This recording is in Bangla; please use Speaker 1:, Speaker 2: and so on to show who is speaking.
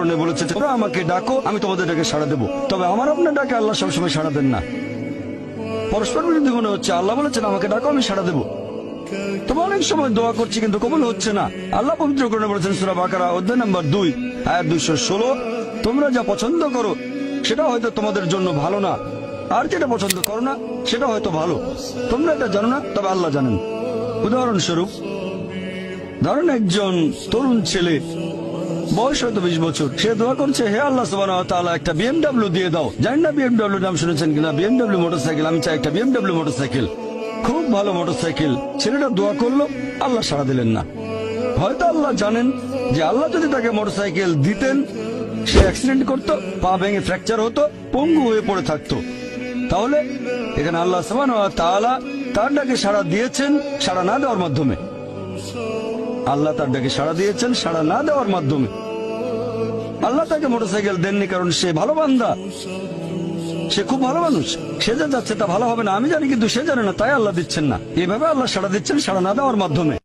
Speaker 1: পবিত্রকরণে বলেছে তোমরা আমাকে ডাকো, আমি তোমাদের ডাকে সাড়া দেবো। তবে আমার আপনার ডাকে আল্লাহ সবসময় সাড়া দেন না। পরস্পর বিরোধী মনে হচ্ছে, আল্লাহ বলেছেন, আমাকে ডাকো, আমি সাড়া দেবো। তবে অনেক সময় দোয়া করছি, কিন্তু কবুল হচ্ছে না। আল্লাহ পবিত্র করে বলেছেন, সুরা বাকারা, অধ্যায় নাম্বার দুই, আয়াত দুইশো ষোলো, তোমরা যা পছন্দ করো, সেটা হয়তো তোমাদের জন্য ভালো না। আর যেটা পছন্দ করো না, সেটা হয়তো ভালো। তোমরা এটা জানো না, তবে আল্লাহ জানেন। উদাহরণস্বরূপ, ধরেন একজন তরুণ ছেলে বয়স হয়তো বিশ বছর। সে দোয়া করছে, হে আল্লাহ সুবাহ একটা বিএমডাব্লিউ দিয়ে দাও। জানি না বিএমডাব্লিউ নাম শুনেছেন কিনা। বিএমডাব্লিউ মোটরসাইকেল আমি চাই একটা বিএমডাব্লিউ মোটরসাইকেল খুব ভালো মোটরসাইকেল ছেলেটা দোয়া করল, আল্লাহ সাড়া দিলেন না। হয়তো আল্লাহ জানেন যে আল্লাহ যদি তাকে মোটরসাইকেল দিতেন, সে অ্যাক্সিডেন্ট করতো, পা ভেঙে ফ্র্যাকচার হতো, পঙ্গু হয়ে পড়ে থাকতো। তাহলে এখানে আল্লাহ তাআলা তার ডাকে সাড়া দিয়েছেন, সাড়া না দেওয়ার মাধ্যমে। আল্লাহ তার ডাকে সাড়া দিয়েছেন, সাড়া না দেওয়ার মাধ্যমে। আল্লাহ তাকে মোটরসাইকেল দেননি কারণ সে ভালো বান্দা। সে খুব ভালো মানুষ। সে যা যাচ্ছে তা ভালো হবে না, আমি জানি, কিন্তু সে জানে না, তাই আল্লাহ দিচ্ছেন না। এভাবে আল্লাহ সাড়া দিচ্ছেন, সাড়া না দেওয়ার মাধ্যমে।